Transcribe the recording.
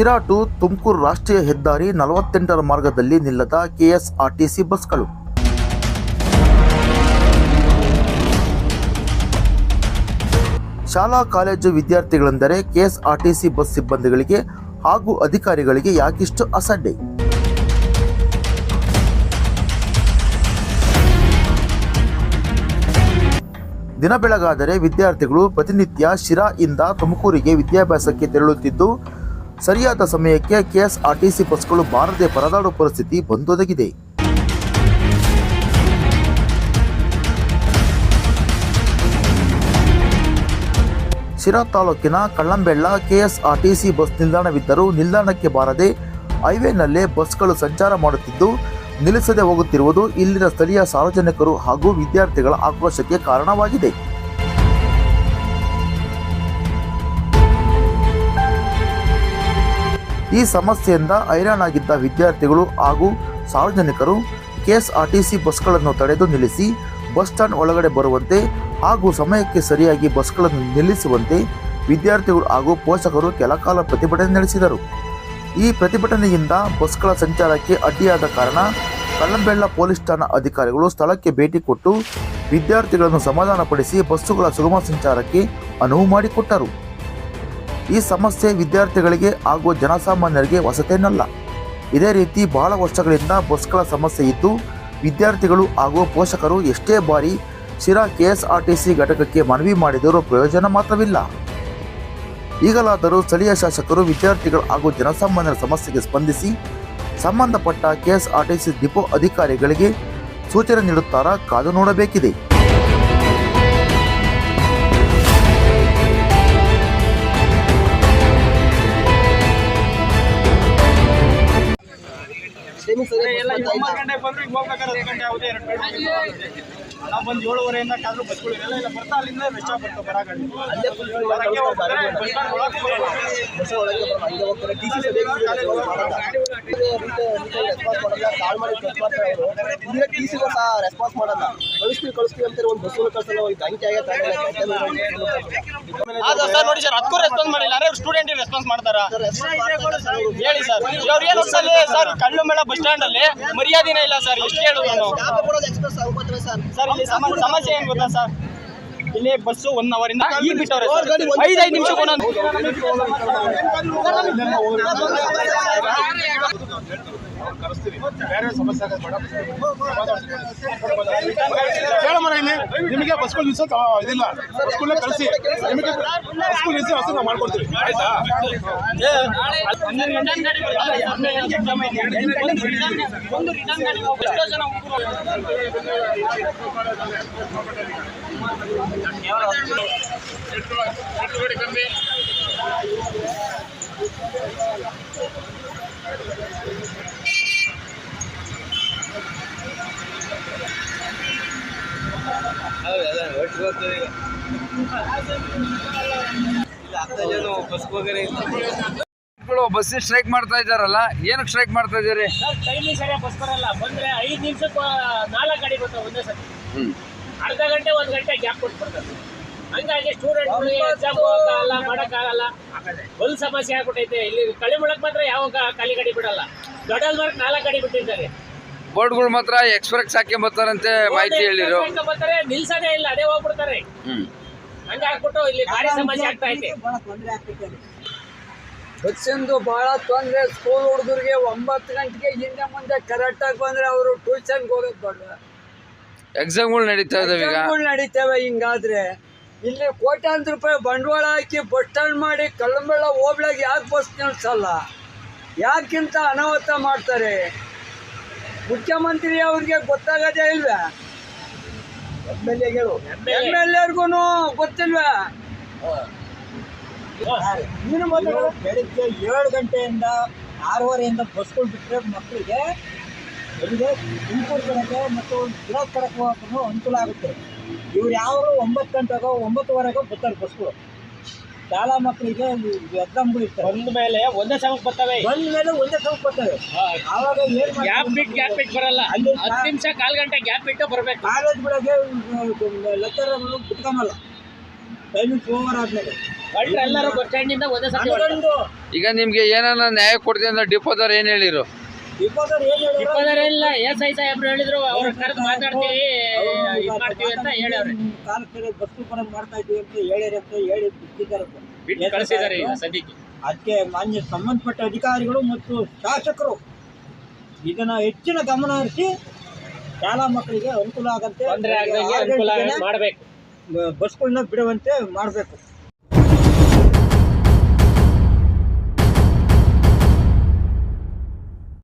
Sira to Tumakuru ರಾಷ್ಟ್ರೀಯ ಹೆದ್ದಾರಿ ನಲವತ್ತೆಂಟರ ಮಾರ್ಗದಲ್ಲಿ ನಿಲ್ಲದ ಕೆಎಸ್ಆರ್ಟಿಸಿ ಬಸ್ಗಳು. ಶಾಲಾ, ಕಾಲೇಜು ವಿದ್ಯಾರ್ಥಿಗಳೆಂದರೆ ಕೆಎಸ್ಆರ್ಟಿಸಿ ಬಸ್ ಸಿಬ್ಬಂದಿಗಳಿಗೆ ಹಾಗೂ ಅಧಿಕಾರಿಗಳಿಗೆ ಯಾಕಿಷ್ಟು ಅಸಡ್ಡೆ? ದಿನ ಬೆಳಗಾದರೆ ವಿದ್ಯಾರ್ಥಿಗಳು ಪ್ರತಿನಿತ್ಯ ಶಿರಾ ಇಂದ ತುಮಕೂರಿಗೆ ವಿದ್ಯಾಭ್ಯಾಸಕ್ಕೆ ತೆರಳುತ್ತಿದ್ದು ಸರಿಯಾದ ಸಮಯಕ್ಕೆ ಕೆಎಸ್ಆರ್ಟಿಸಿ ಬಸ್ಗಳು ಬಾರದೆ ಪರದಾಡುವ ಪರಿಸ್ಥಿತಿ ಬಂದೊದಗಿದೆ. ಶಿರಾ ತಾಲೂಕಿನ ಕಳ್ಳಂಬೆಳ್ಳ ಕೆಎಸ್ಆರ್ಟಿಸಿ ಬಸ್ ನಿಲ್ದಾಣವಿದ್ದರೂ ನಿಲ್ದಾಣಕ್ಕೆ ಬಾರದೆ ಹೈವೇನಲ್ಲೇ ಬಸ್ಗಳು ಸಂಚಾರ ಮಾಡುತ್ತಿದ್ದು, ನಿಲ್ಲಿಸದೆ ಹೋಗುತ್ತಿರುವುದು ಇಲ್ಲಿನ ಸ್ಥಳೀಯ ಸಾರ್ವಜನಿಕರು ಹಾಗೂ ವಿದ್ಯಾರ್ಥಿಗಳ ಆಕ್ರೋಶಕ್ಕೆ ಕಾರಣವಾಗಿದೆ. ಈ ಸಮಸ್ಯೆಯಿಂದ ಹೈರಾಣಾಗಿದ್ದ ವಿದ್ಯಾರ್ಥಿಗಳು ಹಾಗೂ ಸಾರ್ವಜನಿಕರು ಕೆಎಸ್ಆರ್ಟಿಸಿ ಬಸ್ಗಳನ್ನು ತಡೆದು ನಿಲ್ಲಿಸಿ ಬಸ್ ಸ್ಟ್ಯಾಂಡ್ ಒಳಗಡೆ ಬರುವಂತೆ ಹಾಗೂ ಸಮಯಕ್ಕೆ ಸರಿಯಾಗಿ ಬಸ್ಗಳನ್ನು ನಿಲ್ಲಿಸುವಂತೆ ವಿದ್ಯಾರ್ಥಿಗಳು ಹಾಗೂ ಪೋಷಕರು ಕೆಲಕಾಲ ಪ್ರತಿಭಟನೆ ನಡೆಸಿದರು. ಈ ಪ್ರತಿಭಟನೆಯಿಂದ ಬಸ್ಗಳ ಸಂಚಾರಕ್ಕೆ ಅಡ್ಡಿಯಾದ ಕಾರಣ ಕಲ್ಲಂಬೆಳ್ಳ ಪೊಲೀಸ್ ಠಾಣಾ ಅಧಿಕಾರಿಗಳು ಸ್ಥಳಕ್ಕೆ ಭೇಟಿ ಕೊಟ್ಟು ವಿದ್ಯಾರ್ಥಿಗಳನ್ನು ಸಮಾಧಾನಪಡಿಸಿ ಬಸ್ಸುಗಳ ಸುಗಮ ಸಂಚಾರಕ್ಕೆ ಅನುವು ಮಾಡಿಕೊಟ್ಟರು. ಈ ಸಮಸ್ಯೆ ವಿದ್ಯಾರ್ಥಿಗಳಿಗೆ ಹಾಗೂ ಜನಸಾಮಾನ್ಯರಿಗೆ ಹೊಸತೇನಲ್ಲ ಇದೇ ರೀತಿ ಬಹಳ ವರ್ಷಗಳಿಂದ ಬಸ್ಗಳ ಸಮಸ್ಯೆ ಇದ್ದು, ವಿದ್ಯಾರ್ಥಿಗಳು ಹಾಗೂ ಪೋಷಕರು ಎಷ್ಟೇ ಬಾರಿ ಶಿರಾ ಕೆಎಸ್ಆರ್ಟಿಸಿ ಘಟಕಕ್ಕೆ ಮನವಿ ಮಾಡಿದರೂ ಪ್ರಯೋಜನ ಮಾತ್ರವಿಲ್ಲ. ಈಗಲಾದರೂ ಸ್ಥಳೀಯ ಶಾಸಕರು ವಿದ್ಯಾರ್ಥಿಗಳು ಹಾಗೂ ಜನಸಾಮಾನ್ಯರ ಸಮಸ್ಯೆಗೆ ಸ್ಪಂದಿಸಿ, ಸಂಬಂಧಪಟ್ಟ ಕೆಎಸ್ಆರ್ಟಿಸಿ ಡಿಪೋ ಅಧಿಕಾರಿಗಳಿಗೆ ಸೂಚನೆ ನೀಡುತ್ತಾರಾ ಕಾದು ನೋಡಬೇಕಿದೆ. ಒಂಬತ್ತು ಗಂಟೆಗೆ ಬಂದ್ರೆ ಹೋಗ್ಬೇಕಾದ್ರೆ ಹತ್ತು ಗಂಟೆ ಯಾವುದೇ ಎರಡು ಗಂಟೆ. ನಾವು ಬಂದು ಏಳುವರೆಯಿಂದ ಕಾದ್ರೂ ಬಸ್ಗಳು ಇರಲ್ಲ ಇಲ್ಲ ಬರ್ತಾ ಅಲ್ಲಿಂದ ವೆಚ್ಚ ಬರ್ತಾವೆ ಬಸ್ ಒಳಗೆ ಹೋಗ್ತಾರೆ. ರೆಸ್ಪಾನ್ಸ್ ಮಾಡಲ್ಲ. ಕಳಿಸ್ತೀವಿ ಕಳಿಸ್ತೀವಿ ಅಂತಾರೆ. ಒಂದು ಬಸ್ ಕಳ್ಸಲ್ಲ. ಅಂಕಿ ಅಂಕೆ ಸರ್ ನೋಡಿ ಸರ್ ಅದಕ್ಕೂ ರೆಸ್ಪಾನ್ಸ್ ಮಾಡಿಲ್ಲ. ಅಂದ್ರೆ ಸ್ಟೂಡೆಂಟ್ ರೆಸ್ಪಾನ್ಸ್ ಮಾಡ್ತಾರ. ಹೇಳಿ ಸರ್. ಅವ್ರು ಏನು ಸರ್ ಕಣ್ಣು ಮೇಳ ಬಸ್ ಸ್ಟ್ಯಾಂಡ್ ಅಲ್ಲಿ. ಮರ್ಯಾದಿನ ಇಲ್ಲ ಸರ್. ಎಷ್ಟು ಹೇಳುದು ನಾನು ಸರ್. ಸರ್ ಇಲ್ಲಿ ಸಮಸ್ಯೆ ಏನು ಗೊತ್ತಾ ಸರ್? ಇಲ್ಲಿ ಬಸ್ಸು ಒನ್ ಅವರ್ ಇಂದ ಈಗ ಬಿಟ್ಟವ್ರೆ ನಿಮಿಷ ಐದು ಐದು ನಿಮಿಷಕ್ಕೆ ಬೇರೆ ಕೇಳಮರ ಇಲ್ಲಿ ನಿಮಗೆ ಬಸ್ಗಳು ನಿಲ್ಸೋಕೆ ಇದಿಲ್ಲ. ಬಸ್ಗಳನ್ನ ಕಳಿಸಿ. ನಿಮಗೆ ಬಸ್ಗಳು ನಿಲ್ಸಿ ವ್ಯವಸ್ಥೆ ನಾವು ಮಾಡ್ಕೊಡ್ತೀವಿ. ಆಯ್ತಾ? ಎಷ್ಟೋ ಜನ ಹುಡುಗರು ಗಳು ಬಸ್ ಸ್ಟ್ರೈಕ್ ಮಾಡ್ತಾ ಇದ್ದಾರಲ್ಲ ಏನಕ್ಕೆ ಸ್ಟ್ರೈಕ್ ಮಾಡ್ತಾ ಇದ್ದೀರಿ? ಸರ್ ಟೈಮಿಂಗ್ ಸರಿಯಾಗಿ ಬಸ್ ಬರಲ್ಲ. ಬಂದ್ರೆ ಐದು ನಿಮಿಷಕ್ಕೆ ನಾಲ್ಕು ಗಾಡಿ ಬರ್ತಾವೆ ಒಂದೇ ಸತಿ ಅರ್ಧ ಗಂಟೆ ಒಂದು ಗಂಟೆ ಗ್ಯಾಪ್ ಕೊಟ್ಬಿಡ್ತಾರೆ. ಹಂಗಾಗಿ ಸ್ಟೂಡೆಂಟ್ಗಳಿಗೆ ಎಕ್ಸಾಮ್ ಹೋಗಕ್ಕಾಗಲ್ಲ ಮಾಡೋಕ್ಕಾಗಲ್ಲ. ಒಂದು ಸಮಸ್ಯೆ ಆಗ್ಬಿಟ್ಟೈತೆ. ಇಲ್ಲಿ ಕಳಿಮಳಕ್ ಮಾತ್ರ ಯಾವ ಕಾಲಿ ಖಾಲಿ ಗಾಡಿ ಬಿಡಲ್ಲ. ದೊಡ್ಡಲ್ ಮಾರ್ಕ್ ನಾಲ್ಕು ಗಾಡಿ ಬಿಟ್ಟಿದ್ದಾರೆ. ಬೋರ್ಡ್ಗಳು ಮಾತ್ರ ಎಕ್ಸ್ಪ್ರೆಸ್ ಹಾಕಿ ಬರ್ತಾರಂತೆ ಮಾಹಿತಿ ಹೇಳಿರು. ನಿಲ್ಸದೇ ಇಲ್ಲ ಅದೇ ಹೋಗ್ಬಿಡ್ತಾರೆ. ಹ್ಮ್. ಹಂಗಾಗ್ಬಿಟ್ಟು ಇಲ್ಲಿ ಭಾರಿ ಸಮಸ್ಯೆ ಆಗ್ತಾ ಐತೆ ಬಸ್ಸಿಂದು ಬಹಳ ತೊಂದರೆ ಸ್ಕೂಲ್ ಹುಡುಗರಿಗೆ ಒಂಬತ್ತು ಗಂಟೆಗೆ ಹಿಂದೆ ಮುಂದೆ ಕರೆಕ್ಟಾಗಿ ಬಂದ್ರೆ ಅವರು ಟ್ಯೂಷನ್ಗೆ ಹೋಗೋದು ಬೇಡ ಎಕ್ಸಾಮ್ಗಳು ನಡೀತಾ ಇದಾವೆ ಈಗ. ಎಕ್ಸಾಮ್ಗಳು ನಡೀತವೆ ಹಿಂಗಾದ್ರೆ. ಇಲ್ಲಿ ಕೋಟ್ಯಾಂತರ ರೂಪಾಯಿ ಬಂಡವಾಳ ಹಾಕಿ ಬಸ್ ಸ್ಟ್ಯಾಂಡ್ ಮಾಡಿ ಕಲ್ಲಂಬೆಳ್ಳ ಹೋಬ್ಳಾಗ ಯಾಕೆ ಬಸ್ ನಿಲ್ಸಲ್ಲ? ಯಾಕಿಂತ ಅನಾಹುತ ಮಾಡ್ತಾರೆ? ಮುಖ್ಯಮಂತ್ರಿ ಅವ್ರಿಗೆ ಗೊತ್ತಾಗದೇ ಇಲ್ವಾ? ಎಂ ಎಲ್ ಎರ್ಗೂ ಗೊತ್ತಿಲ್ವಾ? ಬೆಳಿಗ್ಗೆ ಏಳು ಗಂಟೆಯಿಂದ ಆರೂವರೆಯಿಂದ ಬಸ್ಗಳು ಬಿಟ್ಟರೆ ಮಕ್ಕಳಿಗೆ ಬೆಳಿಗ್ಗೆ ತುಮಕೂರು ಕಡೆಗೆ ಮತ್ತು ಗಿಡ ಕಡೆಗೆ ಹೋಗೋಕ್ಕೂ ಅನುಕೂಲ ಆಗುತ್ತೆ. ಇವ್ರು ಯಾವಾಗಲೂ ಒಂಬತ್ತು ಗಂಟೆಗೋ ಒಂಬತ್ತುವರೆಗೋ ಬರ್ತಾರೆ ಬಸ್ಗಳು. ಶಾಲಾ ಮಕ್ಕಳಿಗೆ ಬಂದ್ಮೇಲೆ ಇರ್ತಾರೆ. ಬಂದ ಮೇಲೆ ಒಂದೇ ಸಮಕ್ಕೆ ಬರ್ತವೆ. ಬಂದ ಮೇಲೆ ಒಂದೇ ಸಮಕ್ ಬರ್ತವೆ. ಆವಾಗ ಏನು ಗ್ಯಾಪ್ ಬಿಟ್ಟು ಗ್ಯಾಪ್ ಬಿಟ್ಟು ಬರಲ್ಲ. ಅಲ್ಲಿ ಹತ್ತು ನಿಮಿಷ ಕಾಲು ಗಂಟೆ ಗ್ಯಾಪ್ ಬಿಟ್ಟು ಬರಬೇಕು. ಕಾಲೇಜ್ ಬಿಡೋಕೆ ಲೆಕ್ಚರ್ ಬಿಟ್ಕೊಂಬಲ್ಲ ಟೈಮಿಂಗ್ ಓವರ್ ಆದ್ಮೇಲೆ. ಎಲ್ಲರೂ ಬಸ್ ಸ್ಟ್ಯಾಂಡಿಂದ ಒಂದೇ ಸಲ. ಈಗ ನಿಮ್ಗೆ ಏನನ್ನ ನ್ಯಾಯ ಕೊಡ್ತೀನಿ ಅಂತ ಡಿಪೋದವ್ರು ಏನ್ ಹೇಳಿರು? ಇಪ್ಪತ್ತರೆಲ್ಲ ಎಸ್ ಐ ಸಾಹೇಬ್ರು ಹೇಳಿದ್ರು ಅವ್ರ ಕರೆದು ಮಾತಾಡ್ತೀವಿ ಇದು ಮಾಡ್ತೀವಿ ಅಂತ ಹೇಳವ್ರೆ ಕಾಲಕ್ಕೆ ಬಸ್ಸು ಬರಂಗ್ ಮಾಡ್ತಾ ಇದೀವಿ ಅಂತ ಹೇಳಿರಿ ಅಂತ ಹೇಳಿ ಬಿಟ್ಟಿದ್ದಾರೆ ಬಿಟ್ಟು ಕಳಿಸಿದ್ದಾರೆ ಈಗ ಸದ್ಯಕ್ಕೆ. ಅದಕ್ಕೆ ಮಾನ್ಯ ಸಂಬಂಧಪಟ್ಟ ಅಧಿಕಾರಿಗಳು ಮತ್ತು ಶಾಸಕರು ಇದನ್ನ ಹೆಚ್ಚಿನ ಗಮನ ಹರಿಸಿ ಶಾಲಾ ಮಕ್ಕಳಿಗೆ ಅನುಕೂಲ ಆಗಂತೆ ಅನುಕೂಲ ಮಾಡಬೇಕು. ಬಸ್ಗಳನ್ನ ಬಿಡುವಂತೆ ಮಾಡಬೇಕು.